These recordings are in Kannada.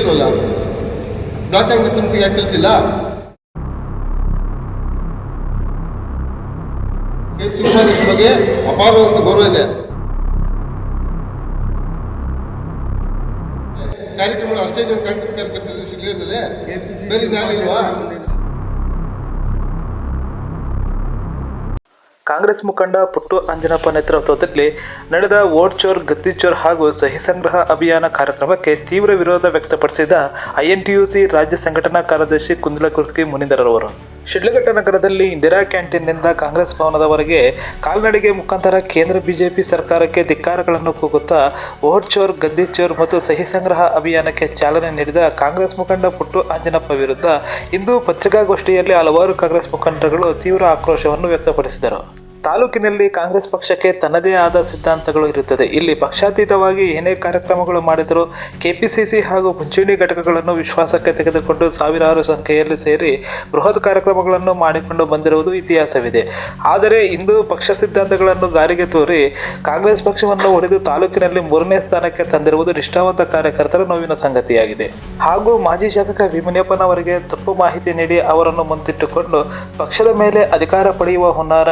ತಿಳಿಸಿಲ್ವಲ್ಲ ಡಾಕ್ಟರ್ ಸಮಿತಿಗೆ ಯಾಕೆ ತಿಳಿಸಿಲ್ಲ. ಬಗ್ಗೆ ಅಪಾರ ಒಂದು ಅಪಾರವಾದ ಗೌರವ ಇದೆ. ಕಾರ್ಯಕ್ರಮ ಅಷ್ಟೇ ಜನ ಕಾಂಗ್ರೆಸ್ ಕಾರ್ಯಕರ್ತರು ಶಿಬಿರದಲ್ಲಿ ಬೇರೆ ಯಾರಿಲ್ವಾ ಕಾಂಗ್ರೆಸ್ ಮುಖಂಡ ಪುಟ್ಟು ಅಂಜನಪ್ಪ ನೇತೃತ್ವದಲ್ಲಿ ನಡೆದ ವೋಟ್ ಚೋರ್, ಗದ್ದಿ ಚೋರ್ ಹಾಗೂ ಸಹಿ ಸಂಗ್ರಹ ಅಭಿಯಾನ ಕಾರ್ಯಕ್ರಮಕ್ಕೆ ತೀವ್ರ ವಿರೋಧ ವ್ಯಕ್ತಪಡಿಸಿದ ಐಎನ್ಟಿಯುಸಿ ರಾಜ್ಯ ಸಂಘಟನಾ ಕಾರ್ಯದರ್ಶಿ ಕುಂದಲ ಕುರ್ತಿ ಮುನಿಂದರವರು ಶಿಡ್ಲಘಟ್ಟ ನಗರದಲ್ಲಿ ಇಂದಿರಾ ಕ್ಯಾಂಟೀನ್ನಿಂದ ಕಾಂಗ್ರೆಸ್ ಭವನದವರೆಗೆ ಕಾಲ್ನಡಿಗೆ ಮುಖಾಂತರ ಕೇಂದ್ರ ಬಿಜೆಪಿ ಸರ್ಕಾರಕ್ಕೆ ಧಿಕ್ಕಾರಗಳನ್ನು ಕೂಗುತ್ತಾ ಓಟ್ ಚೋರ್, ಗದ್ದಿ ಚೋರ್ ಮತ್ತು ಸಹಿ ಸಂಗ್ರಹ ಅಭಿಯಾನಕ್ಕೆ ಚಾಲನೆ ನೀಡಿದ ಕಾಂಗ್ರೆಸ್ ಮುಖಂಡ ಪುಟ್ಟು ಆಂಜನಪ್ಪ ವಿರುದ್ಧ ಇಂದು ಪತ್ರಿಕಾಗೋಷ್ಠಿಯಲ್ಲಿ ಹಲವಾರು ಕಾಂಗ್ರೆಸ್ ಮುಖಂಡರುಗಳು ತೀವ್ರ ಆಕ್ರೋಶವನ್ನು ವ್ಯಕ್ತಪಡಿಸಿದರು. ತಾಲೂಕಿನಲ್ಲಿ ಕಾಂಗ್ರೆಸ್ ಪಕ್ಷಕ್ಕೆ ತನ್ನದೇ ಆದ ಸಿದ್ಧಾಂತಗಳು ಇರುತ್ತದೆ. ಇಲ್ಲಿ ಪಕ್ಷಾತೀತವಾಗಿ ಏನೇ ಕಾರ್ಯಕ್ರಮಗಳು ಮಾಡಿದರೂ ಕೆಪಿಸಿಸಿ ಹಾಗೂ ಮುಂಚೂಣಿ ಘಟಕಗಳನ್ನು ವಿಶ್ವಾಸಕ್ಕೆ ತೆಗೆದುಕೊಂಡು ಸಾವಿರಾರು ಸಂಖ್ಯೆಯಲ್ಲಿ ಸೇರಿ ಬೃಹತ್ ಕಾರ್ಯಕ್ರಮಗಳನ್ನು ಮಾಡಿಕೊಂಡು ಬಂದಿರುವುದು ಇತಿಹಾಸವಿದೆ. ಆದರೆ ಇಂದು ಪಕ್ಷ ಸಿದ್ಧಾಂತಗಳನ್ನು ಗಾರಿಗೆ ತೋರಿ ಕಾಂಗ್ರೆಸ್ ಪಕ್ಷವನ್ನು ಒಡೆದು ತಾಲೂಕಿನಲ್ಲಿ ಮೂರನೇ ಸ್ಥಾನಕ್ಕೆ ತಂದಿರುವುದು ನಿಷ್ಠಾವಂತ ಕಾರ್ಯಕರ್ತರ ನೋವಿನ ಸಂಗತಿಯಾಗಿದೆ. ಹಾಗೂ ಮಾಜಿ ಶಾಸಕ ಭೀಮನಿಯಪ್ಪನವರಿಗೆ ತಪ್ಪು ಮಾಹಿತಿ ನೀಡಿ ಅವರನ್ನು ಮುಂದಿಟ್ಟುಕೊಂಡು ಪಕ್ಷದ ಮೇಲೆ ಅಧಿಕಾರ ಪಡೆಯುವ ಹುನ್ನಾರ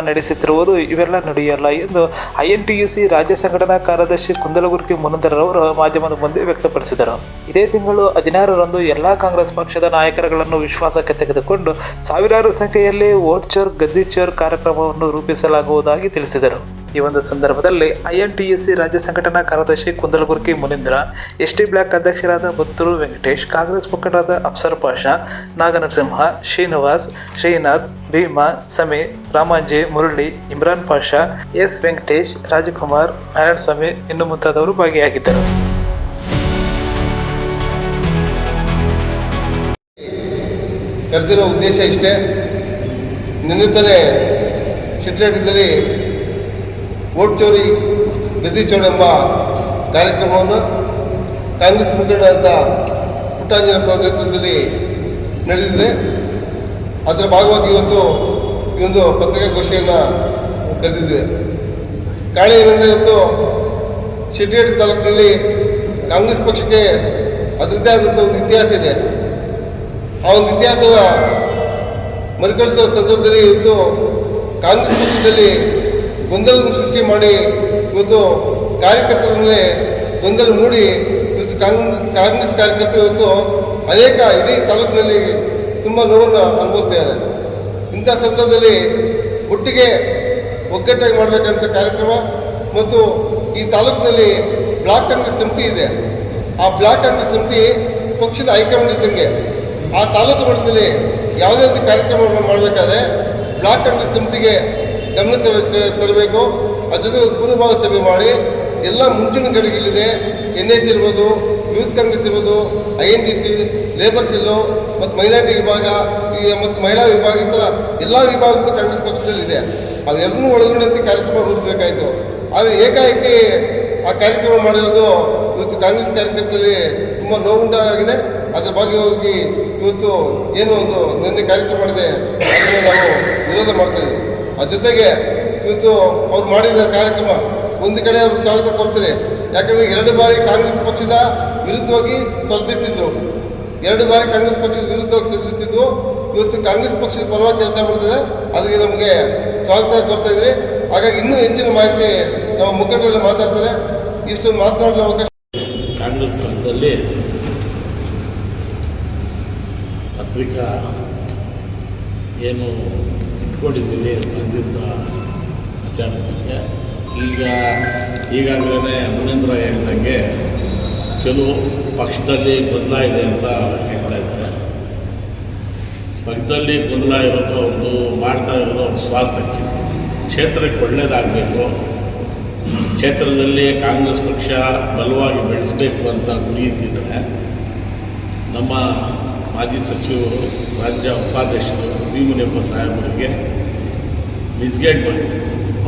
ನಡೆಸುತ್ತಿರುವುದು ಇವೆಲ್ಲ ನಡೆಯಲ್ಲ ಎಂದು ಐಎನ್ಟಿಯುಸಿ ರಾಜ್ಯ ಸಂಘಟನಾ ಕಾರ್ಯದರ್ಶಿ ಕುಂದಲಗುರ್ಕಿ ಮುನಂದರವರು ಮಾಧ್ಯಮದ ಮುಂದೆ ವ್ಯಕ್ತಪಡಿಸಿದರು. ಇದೇ ತಿಂಗಳು ಹದಿನಾರರಂದು ಎಲ್ಲ ಕಾಂಗ್ರೆಸ್ ಪಕ್ಷದ ನಾಯಕರುಗಳನ್ನು ವಿಶ್ವಾಸಕ್ಕೆ ತೆಗೆದುಕೊಂಡು ಸಾವಿರಾರು ಸಂಖ್ಯೆಯಲ್ಲಿ ವೋಟ್ ಚೋರ್ ಗದ್ದಿ ಚೋರ್ ಕಾರ್ಯಕ್ರಮವನ್ನು ರೂಪಿಸಲಾಗುವುದಾಗಿ ತಿಳಿಸಿದರು. ಈ ಒಂದು ಸಂದರ್ಭದಲ್ಲಿ ಐಎನ್ಟಿಯುಸಿ ರಾಜ್ಯ ಸಂಘಟನಾ ಕಾರ್ಯದರ್ಶಿ ಕುಂದಲಗುರ್ಕಿ ಮುನೀಂದ್ರ, ಎಸ್ಟಿ ಬ್ಲಾಕ್ ಅಧ್ಯಕ್ಷರಾದ ಬತ್ತೂರು ವೆಂಕಟೇಶ್, ಕಾಂಗ್ರೆಸ್ ಮುಖಂಡರಾದ ಅಫ್ಸರ್ ಪಾಷಾ, ನಾಗನರಸಿಂಹ, ಶ್ರೀನಿವಾಸ್, ಶ್ರೀನಾಥ್, ಭೀಮಾ ಸಮೀರ್ ರಾಮಾಂಜಿ, ಮುರಳಿ, ಇಮ್ರಾನ್ ಪಾಷಾ, ಎಸ್ ವೆಂಕಟೇಶ್, ರಾಜಕುಮಾರ್, ನಾರಾಯಣಸ್ವಾಮಿ ಇನ್ನು ಮುಂತಾದವರು ಭಾಗಿಯಾಗಿದ್ದರು. ಕರೆದಿರೋ ಉದ್ದೇಶ ಇಷ್ಟೇ. ನಿನ್ನೆ ಶಿಟ್ಲಾಟದಲ್ಲಿ ವೋಟ್ ಚೋರಿ ಗದ್ದಿ ಚೋರಿ ಎಂಬ ಕಾರ್ಯಕ್ರಮವನ್ನು ಕಾಂಗ್ರೆಸ್ ಮುಖಂಡರಾದ ಪುಟ್ಟಾಂಜನಪ್ಪ ನೇತೃತ್ವದಲ್ಲಿ ನಡೆದಿದೆ. ಅದರ ಭಾಗವಾಗಿ ಇವತ್ತು ಈ ಒಂದು ಪತ್ರಿಕಾಗೋಷ್ಠಿಯನ್ನು ಕರೆದಿದ್ದೇವೆ ಕಾಳಿ ಏನಂದರೆ ಇವತ್ತು ಶೆಟ್ಟಿಹಟ್ಟಿ ತಾಲೂಕಿನಲ್ಲಿ ಕಾಂಗ್ರೆಸ್ ಪಕ್ಷಕ್ಕೆ ಅದರದ್ದೇ ಆದಂಥ ಒಂದು ಇತಿಹಾಸ ಇದೆ. ಆ ಒಂದು ಇತಿಹಾಸವ ಮರುಕಳಿಸುವ ಸಂದರ್ಭದಲ್ಲಿ ಇವತ್ತು ಕಾಂಗ್ರೆಸ್ ಪಕ್ಷದಲ್ಲಿ ಗೊಂದಲ ಸೃಷ್ಟಿ ಮಾಡಿ ಇವತ್ತು ಕಾರ್ಯಕರ್ತರ ಮೇಲೆ ಗೊಂದಲ ಮೂಡಿ ಇವತ್ತು ಕಾಂಗ್- ಕಾಂಗ್ರೆಸ್ ಕಾರ್ಯಕರ್ತರು ಇವತ್ತು ಅನೇಕ ಇಡೀ ತಾಲೂಕಿನಲ್ಲಿ ತುಂಬ ನೋವನ್ನು ಅನುಭವಿಸ್ತಿದ್ದಾರೆ ಇಂಥ ಸಂದರ್ಭದಲ್ಲಿ ಒಟ್ಟಿಗೆ ಒಗ್ಗಟ್ಟಾಗಿ ಮಾಡಬೇಕಂತ ಕಾರ್ಯಕ್ರಮ ಮತ್ತು ಈ ತಾಲೂಕಿನಲ್ಲಿ ಬ್ಲಾಕ್ ಕಾಂಗ್ರೆಸ್ ಸಮಿತಿ ಇದೆ. ಆ ಬ್ಲಾಕ್ ಕಾಂಗ್ರೆಸ್ ಸಮಿತಿ ಪಕ್ಷದ ಹೈಕಮಾಂಡ್ ಇದ್ದಂಗೆ ಆ ತಾಲೂಕು ಮಟ್ಟದಲ್ಲಿ ಯಾವುದೇ ಒಂದು ಕಾರ್ಯಕ್ರಮವನ್ನು ಮಾಡಬೇಕಾದ್ರೆ ಬ್ಲಾಕ್ ಕಾಂಗ್ರೆಸ್ ಸಮಿತಿಗೆ ಗಮನ ತರ- ತರಬೇಕು. ಅದ್ರ ಜೊತೆ ಒಂದು ಪೂರ್ವಭಾವ ಸಭೆ ಮಾಡಿ ಎಲ್ಲ ಮುಂಚೂಣಿ ಘಟಕಗಳಿದೆ ಎನ್ ಎಸ್ ಇರ್ಬೋದು ಯೂತ್ ಕಾಂಗ್ರೆಸ್ ಇರ್ಬೋದು I N T C labour cell ಮತ್ತು ಮೈನಾರಿಟಿ ವಿಭಾಗ ಮತ್ತು ಮಹಿಳಾ ವಿಭಾಗ ಈ ಥರ ಎಲ್ಲ ವಿಭಾಗಕ್ಕೂ ಕಾಂಗ್ರೆಸ್ ಪಕ್ಷದಲ್ಲಿದೆ ಅದೆಲ್ಲರೂ ಒಳಗೊಂಡಂತೆ ಕಾರ್ಯಕ್ರಮ ರೂಪಿಸಬೇಕಾಯಿತು. ಆದರೆ ಏಕಾಏಕಿ ಆ ಕಾರ್ಯಕ್ರಮ ಮಾಡಿರೋದು ಇವತ್ತು ಕಾಂಗ್ರೆಸ್ ಕಾರ್ಯಕರ್ತರಲ್ಲಿ ತುಂಬ ನೋವುಂಟಾಗಿದೆ. ಅದರ ಹೋಗಿ ಇವತ್ತು ಏನು ಒಂದು ನಿನ್ನೆ ಕಾರ್ಯಕ್ರಮ ಮಾಡಿದೆ, ಅದನ್ನು ನಾವು ವಿರೋಧ ಮಾಡ್ತಾ ಇದ್ದೀವಿ. ಅದ್ರ ಜೊತೆಗೆ ಇವತ್ತು ಅವ್ರು ಮಾಡಿದ ಕಾರ್ಯಕ್ರಮ, ಒಂದು ಕಡೆ ಅವ್ರು ಸ್ವಾಗತ ಕೊಡ್ತಾರೆ. ಯಾಕಂದರೆ ಎರಡು ಬಾರಿ ಕಾಂಗ್ರೆಸ್ ಪಕ್ಷದ ವಿರುದ್ಧವಾಗಿ ಸ್ಪರ್ಧಿಸಿದ್ರು. ಎರಡು ಬಾರಿ ಕಾಂಗ್ರೆಸ್ ಪಕ್ಷದ ವಿರುದ್ಧವಾಗಿ ಸ್ಪರ್ಧಿಸಿದ್ದು ಇವತ್ತು ಕಾಂಗ್ರೆಸ್ ಪಕ್ಷದ ಪರವಾಗಿ ಕೆಲಸ ಮಾಡಿದ್ರೆ ಅದಕ್ಕೆ ನಮಗೆ ಸ್ವಾಗತ ಕೊಡ್ತಾ ಇದ್ರಿ. ಹಾಗಾಗಿ ಇನ್ನೂ ಹೆಚ್ಚಿನ ಮಾಹಿತಿ ನಮ್ಮ ಮುಖಂಡರಲ್ಲಿ ಮಾತಾಡ್ತಾರೆ. ಇಷ್ಟು ಮಾತನಾಡಲು ಅವಕಾಶ ಕಾಂಗ್ರೆಸ್ ಪಕ್ಷದಲ್ಲಿ ಪತ್ರಿಕಾ ಏನು ಇಟ್ಕೊಂಡಿದ್ದೀವಿ ಬಂದಿದ್ದ ವಿಚಾರಕ್ಕೆ ಈಗ ಈಗಾಗಲೇ ಮುನೇಂದ್ರ ಹೇಳ್ದಂಗೆ ಕೆಲವು ಪಕ್ಷದಲ್ಲಿ ಗೊಂದಲ ಇದೆ ಅಂತ ಹೇಳ್ತಾ ಇದ್ದಾರೆ. ಪಕ್ಷದಲ್ಲಿ ಗೊಂದಲ ಇರೋದು ಒಂದು ಮಾಡ್ತಾ ಇರೋದು ಅವ್ರ ಸ್ವಾರ್ಥಕ್ಕೆ. ಕ್ಷೇತ್ರಕ್ಕೆ ಒಳ್ಳೆಯದಾಗಬೇಕು ಕ್ಷೇತ್ರದಲ್ಲಿ ಕಾಂಗ್ರೆಸ್ ಪಕ್ಷ ಬಲವಾಗಿ ಬೆಳೆಸಬೇಕು ಅಂತ ಗುರಿ ಇದ್ದಿದ್ರೆ ನಮ್ಮ ಮಾಜಿ ಸಚಿವರು, ರಾಜ್ಯ ಉಪಾಧ್ಯಕ್ಷರು ಭೀಮನೆಪ್ಪ ಸಾಹೇಬರಿಗೆ ಮಿಸ್ಗೈಡ್ ಮಾಡಿ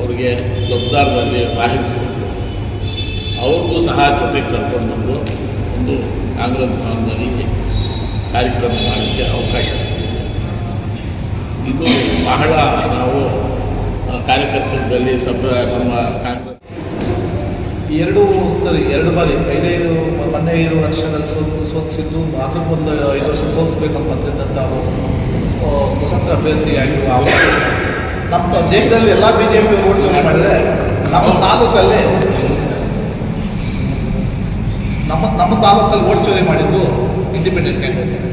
ಅವ್ರಿಗೆ ದೊಡ್ಡದಾರದಲ್ಲಿ ಮಾಹಿತಿ ಕೊಟ್ಟು ಅವ್ರಿಗೂ ಸಹ ಜೊತೆಗೆ ಕರ್ಕೊಂಡು ಬಂದು ಒಂದು ಕಾಂಗ್ರೆಸ್ ಭವನದಲ್ಲಿ ಕಾರ್ಯಕ್ರಮ ಮಾಡಲಿಕ್ಕೆ ಅವಕಾಶ ಸಿಕ್ಕಿದೆ ಇದು ಬಹಳ ನಾವು ಕಾರ್ಯಕರ್ತದಲ್ಲಿ ಸಭ, ನಮ್ಮ ಕಾಂಗ್ರೆಸ್ ಎರಡು ಸರಿ, ಎರಡು ಬಾರಿ, ಐದೈದು, ಹದಿನೈದು ವರ್ಷದಲ್ಲಿ ಸೋ ಸೋತಿಸಿದ್ದು ಅದಕ್ಕೂ ಒಂದು ಐದು ವರ್ಷ ಸೋತಿಸ್ಬೇಕು ಬಂದಿದ್ದಂಥ ಅವರು ಸ್ವತಂತ್ರ ಅಭ್ಯರ್ಥಿಯಾಗಿರುವ ಅವರು ನಮ್ಮ ದೇಶದಲ್ಲಿ ಎಲ್ಲ ಬಿ ಜೆ ಪಿ ಓಟ್ ಚೋರಿ ಮಾಡಿದರೆ ನಮ್ಮ ತಾಲೂಕಲ್ಲಿ ನಮ್ಮ ನಮ್ಮ ತಾಲೂಕಲ್ಲಿ ಓಟ್ ಚೋರಿ ಮಾಡಿದ್ದು ಇಂಡಿಪೆಂಡೆಂಟ್ ಕ್ಯಾಂಡಿಡೇಟ್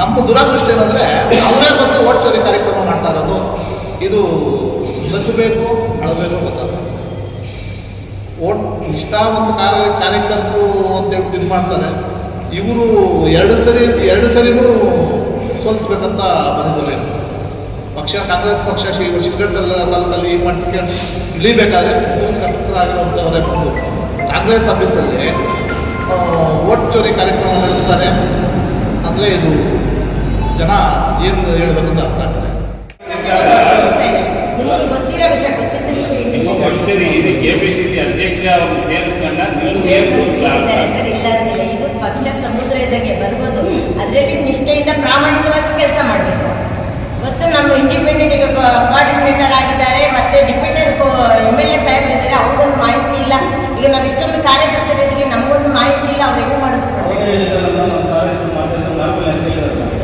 ನಮ್ಮ ದುರಾದೃಷ್ಟ ಏನಂದರೆ ಅವರೇ ಬಂದು ಓಟ್ ಚೋರಿ ಕಾರ್ಯಕ್ರಮ ಮಾಡ್ತಾ ಇರೋದು. ಇದು ನಗಬೇಕು ಅಳಬೇಕು ಗೊತ್ತಾಗ ಓಟ್ ನಿಷ್ಠಾವಂತ ಕಾರ್ಯ, ಕಾರ್ಯಕರ್ತರು ಅಂತ ಹೇಳ್ಬಿಟ್ಟು ಇದು ಮಾಡ್ತಾರೆ. ಇವರು ಎರಡು ಸರಿ, ಎರಡು ಸರಿನೂ ಸೋಲಿಸ್ಬೇಕಂತ ಬಂದಿದ್ದಾರೆ. ಪಕ್ಷ, ಕಾಂಗ್ರೆಸ್ ಪಕ್ಷ ಶಿವಗಢ ತಾಲೂಕಲ್ಲಿ ಈ ಮಟ್ಟಕ್ಕೆ ಇಳಿಬೇಕಾದ್ರೆ ಕರ್ತರಾಗಿರುವಂಥವರೇ ಬಂದು ಕಾಂಗ್ರೆಸ್ ಆಫೀಸಲ್ಲಿ ಓಟ್ ಚೋರಿ ಕಾರ್ಯಕ್ರಮ ನಡೆಸ್ತಾರೆ. ಅಂದರೆ ಇದು ಜನ ಏನು ಹೇಳಬೇಕಂತ ಅರ್ಥ ಆಗ್ತದೆ. ಅಧ್ಯಕ್ಷ ಪಕ್ಷ ಸಮುದ್ರ ಇದ್ದಂಗೆ ಬರ್ಬೋದು ಅದರಲ್ಲಿ ನಿಷ್ಠೆಯಿಂದ ಪ್ರಾಮಾಣಿಕವಾಗಿ ಕೆಲಸ ಮಾಡಬೇಕು. ನಮ್ಮ ಇಂಡಿಪೆಂಡೆಂಟ್ ಕೋಆರ್ಡಿನೇಟರ್ ಆಗಿದ್ದಾರೆ ಮತ್ತೆ ಡಿಪೆಂಡೆಂಟ್ ಎಂ ಎಲ್ ಎ ಸಾಹೇಬ್ ಇದ್ದಾರೆ ಅವ್ರಿಗೊಂದು ಮಾಹಿತಿ ಇಲ್ಲ. ಈಗ ನಾವು ಇಷ್ಟೊಂದು ಕಾರ್ಯಕರ್ತರು ಇದ್ದೀವಿ ನಮಗೊಂದು ಮಾಹಿತಿ ಇಲ್ಲ ಅವ್ರು ಹೆಂಗೆ ಮಾಡೋದು ಸರ್,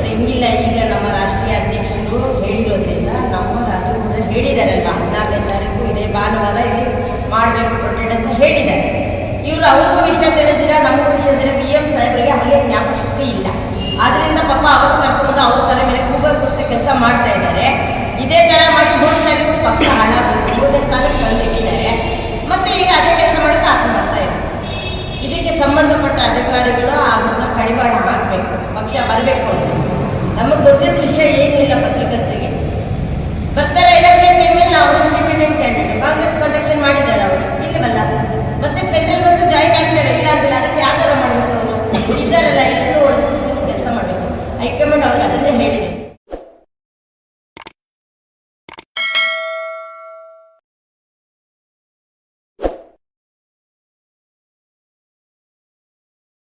ಹಿಂಗಿಲ್ಲ ಇಲ್ಲ ನಮ್ಮ ರಾಷ್ಟ್ರೀಯ ಅಧ್ಯಕ್ಷರು ಹೇಳಿರೋದ್ರಿಂದ ನಮ್ಮ ರಾಜಕುಮಾರ ಹೇಳಿದಾರಲ್ಲ ಹದಿನಾರನೇ ತಾರೀಕು ಇದೇ ಭಾನುವಾರ ಇಲ್ಲಿ ಮಾಡಬೇಕು ಪ್ರೊಟೆಕ್ಟ್ ಅಂತ ಹೇಳಿದ್ದಾರೆ. ಇವರು ಅವ್ರಿಗೂ ವಿಷಯ ತಿಳಿಸಿರ ನಮಗೂ ವಿಷಯ ತಿಳಿಸಿರ ವಿ ಎಂ ಸಾಹೇಬರಿಗೆ ಹಾಗೆ ಜ್ಞಾಪಕ ಶಕ್ತಿ ಇಲ್ಲ. ಆದ್ರಿಂದ ಪಾಪ ಅವ್ರ ತಲೆ ಮೇಲೆ ಕೂಗ ಕೂರಿಸಿ ಕೆಲಸ ಮಾಡ್ತಾ ಇದ್ದಾರೆ ಇದೇ ಥರ ಮಾಡಿ ಮೂರು ತಾರೀಕು ಪಕ್ಷ ಹಾಳಾಗಬೇಕು ಮೂರನೇ ಸ್ಥಾನಕ್ಕೆ ತಂದಿಟ್ಟಿದ್ದಾರೆ ಮತ್ತೆ ಈಗ ಅದೇ ಕೆಲಸ ಮಾಡೋಕೆ ಆತ್ಮ ಬರ್ತಾ ಇದೆ ಇದಕ್ಕೆ ಸಂಬಂಧಪಟ್ಟ ಅಧಿಕಾರಿಗಳು ಅವ್ರನ್ನ ಕಡಿವಾಣ ಹಾಕಬೇಕು ಪಕ್ಷ ಬರಬೇಕು ಅಂತ. ನಮಗೆ ಗೊತ್ತಿದ್ದ ವಿಷಯ ಏನಿಲ್ಲ ಪತ್ರಕರ್ತರಿಗೆ. ಬರ್ತಾರೆ ಎಲೆಕ್ಷನ್ ಟೈಮಲ್ಲಿ ನಾವು ಇಂಡಿಪೆಂಡೆಂಟ್ ಕ್ಯಾಂಡಿಡೇಟ್ ಕಾಂಗ್ರೆಸ್ ಕಂಡಕ್ಷನ್ ಮಾಡಿದ್ದಾರೆ ಅವರು. ಇಲ್ಲವಲ್ಲ ಮತ್ತೆ ಸೆಂಟ್ರಲ್ ಬಂದು ಜಾಯಿನ್ ಆಗಿದ್ದಾರೆ. ಇಲ್ಲ ಅದಕ್ಕೆ ಯಾವ ಥರ ಮಾಡಬೇಕು ಅವರು. ಇದ್ದಾರಲ್ಲ, ಎಲ್ಲರೂ ಒಳಗೆ ಕೆಲಸ ಮಾಡಬೇಕು. ಹೈಕಮಾಂಡ್ ಅವರು ಅದನ್ನೇ ಹೇಳಿದೆ